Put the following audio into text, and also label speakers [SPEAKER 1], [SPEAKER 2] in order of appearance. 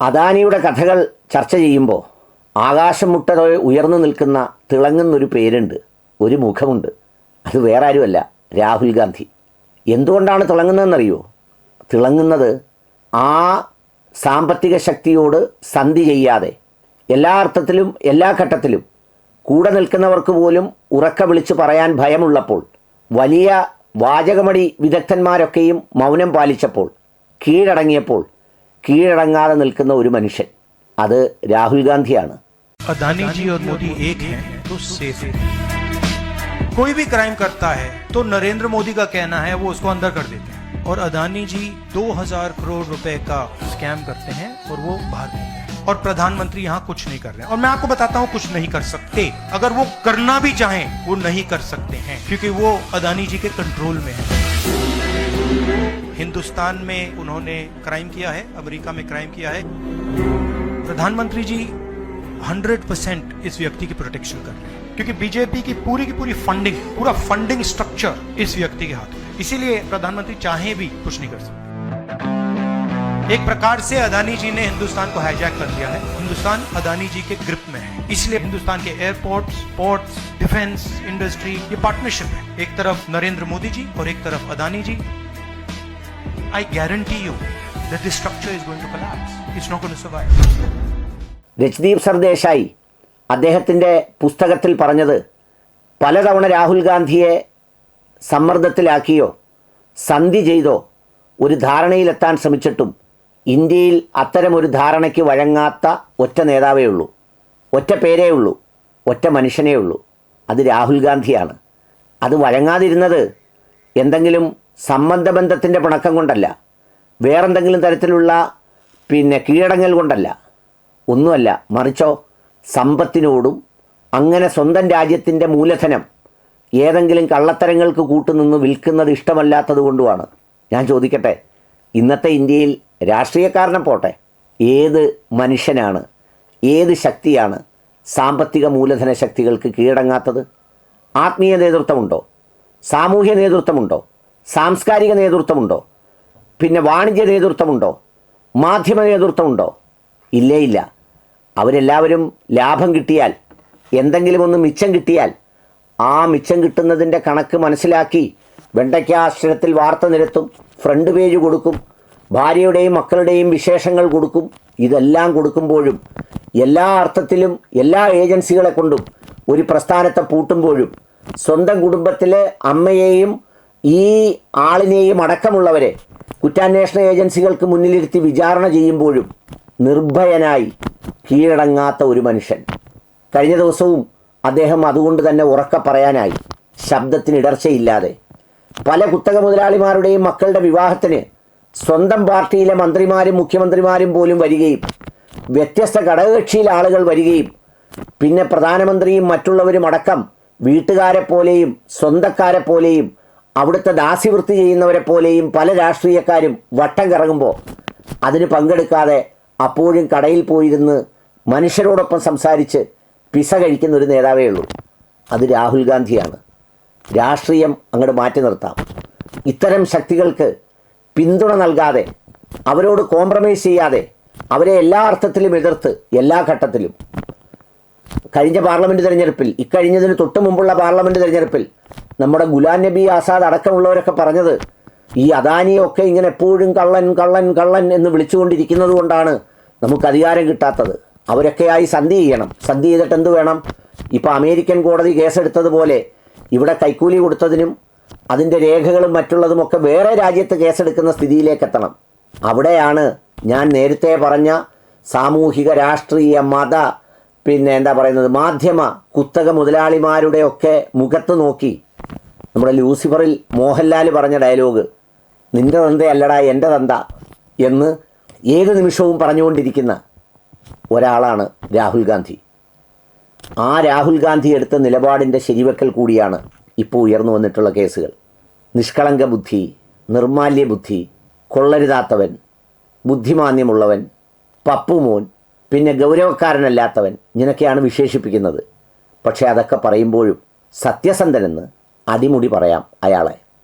[SPEAKER 1] അദാനിയുടെ കഥകൾ ചർച്ച ചെയ്യുമ്പോൾ ആകാശം മുട്ടതോ ഉയർന്നു നിൽക്കുന്ന തിളങ്ങുന്നൊരു പേരുണ്ട് ഒരു മുഖമുണ്ട്. അത് വേറെ ആരുമല്ല രാഹുൽ ഗാന്ധി. എന്തുകൊണ്ടാണ് തിളങ്ങുന്നതെന്നറിയോ? തിളങ്ങുന്നത് ആ സാമ്പത്തിക ശക്തിയോട് സന്ധി ചെയ്യാതെ എല്ലാ അർത്ഥത്തിലും എല്ലാ ഘട്ടത്തിലും കൂടെ നിൽക്കുന്നവർക്ക് പോലും ഉറക്ക വിളിച്ചു പറയാൻ ഭയമുള്ളപ്പോൾ വലിയ വാചകമടി വിദഗ്ധന്മാരൊക്കെയും മൗനം പാലിച്ചപ്പോൾ കീഴടങ്ങിയപ്പോൾ കീഴടങ്ങാതെ നിൽക്കുന്ന ഒരു മനുഷ്യൻ അത് രാഹുൽ ഗാന്ധിയാണ്
[SPEAKER 2] अदानी जी और मोदी एक हैं तो सेफ है कोई भी क्राइम करता है तो नरेंद्र मोदी का कहना है वो उसको अंदर कर देते हैं और अदानी जी 2000 करोड़ रुपए का स्कैम करते हैं और वो बाहर घूमते हैं और प्रधानमंत्री यहाँ कुछ नहीं कर रहे हैं और मैं आपको बताता हूँ कुछ नहीं कर सकते अगर वो करना भी चाहें वो नहीं कर सकते हैं क्योंकि वो अदानी जी के कंट्रोल में है हिंदुस्तान में उन्होंने क्राइम किया है, अमेरिका में क्राइम किया है। प्रधानमंत्री जी 100 परसेंट इस व्यक्ति की प्रोटेक्शन कर रहे हैं, क्योंकि बीजेपी की पूरी की पूरी फंडिंग पूरा फंडिंग स्ट्रक्चर इस व्यक्ति के हाथ में। इसीलिए प्रधानमंत्री चाहे भी कुछ नहीं कर सकते। एक प्रकार से अदानी जी ने हिंदुस्तान को हाईजैक कर दिया है। हिंदुस्तान अदानी जी के ग्रिप में है। इसलिए हिंदुस्तान के एयरपोर्ट्स पोर्ट्स डिफेंस इंडस्ट्री ये पार्टनरशिप है। एक तरफ़ नरेंद्र मोदी जी और एक तरफ़ अदानी जी। I guarantee you that this structure is going to collapse. It's not going to survive.
[SPEAKER 1] Rajdeep Sardesai അദ്ദേഹത്തിന്റെ പുസ്തകത്തിൽ പറഞ്ഞത് പലതവണ രാഹുൽ ഗാന്ധിയെ സമ്മർദ്ദത്തിലാക്കിയോ സന്ധി ചെയ്തോ ഒരു ധാരണയിലെത്താൻ ശ്രമിച്ചിട്ടും ഇന്ത്യയിൽ അത്തരമൊരു ധാരണയ്ക്ക് വഴങ്ങാത്ത ഒറ്റ നേതാവേ ഉള്ളൂ ഒറ്റ പേരേ ഉള്ളൂ ഒറ്റ മനുഷ്യനേ ഉള്ളൂ അത് രാഹുൽ ഗാന്ധിയാണ് അത് വഴങ്ങാതിരുന്നത് എന്തെങ്കിലും സംബന്ധബന്ധത്തിന്റെ പിണക്കം കൊണ്ടല്ല. വേറെന്തെങ്കിലും തരത്തിലുള്ള പിന്നെ കീഴടങ്ങൽ കൊണ്ടല്ല. ഒന്നുമല്ല മറിച്ചോ സമ്പത്തിനോടും അങ്ങനെ സ്വന്തം രാജ്യത്തിന്റെ മൂലധനം ഏതെങ്കിലും കള്ളത്തരങ്ങൾക്ക് കൂട്ടുനിന്ന് വിൽക്കുന്നത് ഇഷ്ടമല്ലാത്തത് കൊണ്ടുമാണ്. ഞാൻ ചോദിക്കട്ടെ ഇന്നത്തെ ഇന്ത്യയിൽ രാഷ്ട്രീയക്കാരനെ പോട്ടെ. ഏത് മനുഷ്യനാണ് ഏത് ശക്തിയാണ് സാമ്പത്തിക മൂലധന ശക്തികൾക്ക് കീഴടങ്ങാത്തത്? ആത്മീയ നേതൃത്വമുണ്ടോ? സാമൂഹ്യ നേതൃത്വമുണ്ടോ? സാംസ്കാരിക നേതൃത്വമുണ്ടോ? പിന്നെ വാണിജ്യ നേതൃത്വമുണ്ടോ? മാധ്യമ നേതൃത്വമുണ്ടോ? ഇല്ലേ ഇല്ല. അവരെല്ലാവരും ലാഭം കിട്ടിയാൽ എന്തെങ്കിലും ഒന്ന് മിച്ചം കിട്ടിയാൽ ആ മിച്ചം കിട്ടുന്നതിന്റെ കണക്ക് മനസ്സിലാക്കി വെണ്ടയ്ക്ക ആശ്രയത്തിൽ വാർത്ത നിരത്തും ഫ്രണ്ട് പേജ് കൊടുക്കും ഭാര്യയുടെയും മക്കളുടെയും വിശേഷങ്ങൾ കൊടുക്കും. ഇതെല്ലാം കൊടുക്കുമ്പോഴും എല്ലാ അർത്ഥത്തിലും എല്ലാ ഏജൻസികളെ കൊണ്ടും ഒരു പ്രസ്ഥാനത്തെ പൂട്ടുമ്പോഴും സ്വന്തം കുടുംബത്തിലെ അമ്മയെയും ഈ ആളിനെയും അടക്കമുള്ളവരെ കുറ്റാന്വേഷണ ഏജൻസികൾക്ക് മുന്നിലിരുത്തി വിചാരണ ചെയ്യുമ്പോഴും നിർഭയനായി കീഴടങ്ങാത്ത ഒരു മനുഷ്യൻ. കഴിഞ്ഞ ദിവസവും അദ്ദേഹം അതുകൊണ്ട് തന്നെ ഉറക്ക പറയാനായി ശബ്ദത്തിന് ഇടർച്ചയില്ലാതെ. പല കുത്തക മുതലാളിമാരുടെയും മക്കളുടെ വിവാഹത്തിന് സ്വന്തം പാർട്ടിയിലെ മന്ത്രിമാരും മുഖ്യമന്ത്രിമാരും പോലും വരികയും വ്യത്യസ്ത ഘടകകക്ഷിയിലെ ആളുകൾ വരികയും പിന്നെ പ്രധാനമന്ത്രിയും മറ്റുള്ളവരും അടക്കം വീട്ടുകാരെ പോലെയും സ്വന്തക്കാരെ പോലെയും അവിടുത്തെ ദാസ്യവൃത്തി ചെയ്യുന്നവരെ പോലെയും പല രാഷ്ട്രീയക്കാരും വട്ടം കറങ്ങുമ്പോൾ അതിന് പങ്കെടുക്കാതെ അപ്പോഴും കടയിൽ പോയിരുന്ന് മനുഷ്യരോടൊപ്പം സംസാരിച്ച് പിസ കഴിക്കുന്ന ഒരു നേതാവേ ഉള്ളൂ. അത് രാഹുൽ ഗാന്ധിയാണ്. രാഷ്ട്രീയം അങ്ങോട്ട് മാറ്റി നിർത്താം. ഇത്തരം ശക്തികൾക്ക് പിന്തുണ നൽകാതെ അവരോട് കോംപ്രമൈസ് ചെയ്യാതെ അവരെ എല്ലാ അർത്ഥത്തിലും എതിർത്ത് എല്ലാ ഘട്ടത്തിലും. കഴിഞ്ഞ പാർലമെന്റ് തെരഞ്ഞെടുപ്പിൽ ഇക്കഴിഞ്ഞതിന് തൊട്ട് മുമ്പുള്ള പാർലമെന്റ് തെരഞ്ഞെടുപ്പിൽ നമ്മുടെ ഗുലാം നബി ആസാദ് അടക്കമുള്ളവരൊക്കെ പറഞ്ഞത് ഈ അദാനിയൊക്കെ ഇങ്ങനെ എപ്പോഴും കള്ളൻ കള്ളൻ കള്ളൻ എന്ന് വിളിച്ചുകൊണ്ടിരിക്കുന്നത് കൊണ്ടാണ് നമുക്ക് അധികാരം കിട്ടാത്തത്. അവരൊക്കെയായി സന്ധി ചെയ്യണം. സന്ധി ചെയ്തിട്ട് എന്ത് വേണം? ഇപ്പോൾ അമേരിക്കൻ കോടതി കേസെടുത്തതുപോലെ ഇവിടെ കൈക്കൂലി കൊടുത്തതിനും അതിന്റെ രേഖകളും മറ്റുള്ളതുമൊക്കെ വേറെ രാജ്യത്ത് കേസെടുക്കുന്ന സ്ഥിതിയിലേക്ക് എത്തണം അവിടെയാണ് ഞാൻ നേരത്തെ പറഞ്ഞ സാമൂഹിക രാഷ്ട്രീയ മത പിന്നെ എന്താ പറയുന്നത് മാധ്യമ കുത്തക മുതലാളിമാരുടെയൊക്കെ മുഖത്ത് നോക്കി നമ്മുടെ ലൂസിഫറിൽ മോഹൻലാൽ പറഞ്ഞ ഡയലോഗ് നിന്റെ തന്തയല്ലടാ എന്റെ തന്ത എന്ന് ഏത് നിമിഷവും പറഞ്ഞുകൊണ്ടിരിക്കുന്ന ഒരാളാണ് രാഹുൽ ഗാന്ധി. ആ രാഹുൽ ഗാന്ധി എടുത്ത നിലപാടിന്റെ ശരിവെക്കൽ കൂടിയാണ് ഇപ്പോൾ ഉയർന്നു വന്നിട്ടുള്ള കേസുകൾ. നിഷ്കളങ്ക ബുദ്ധി നിർമാല്യ ബുദ്ധി കൊള്ളരുതാത്തവൻ ബുദ്ധിമാന്യമുള്ളവൻ പപ്പുമോൻ പിന്നെ ഗൗരവക്കാരനല്ലാത്തവൻ ഇങ്ങനെയൊക്കെയാണ് വിശേഷിപ്പിക്കുന്നത്. പക്ഷേ അതൊക്കെ പറയുമ്പോഴും സത്യസന്ധനെന്ന് അടിമുടി പറയാം അയാളെ.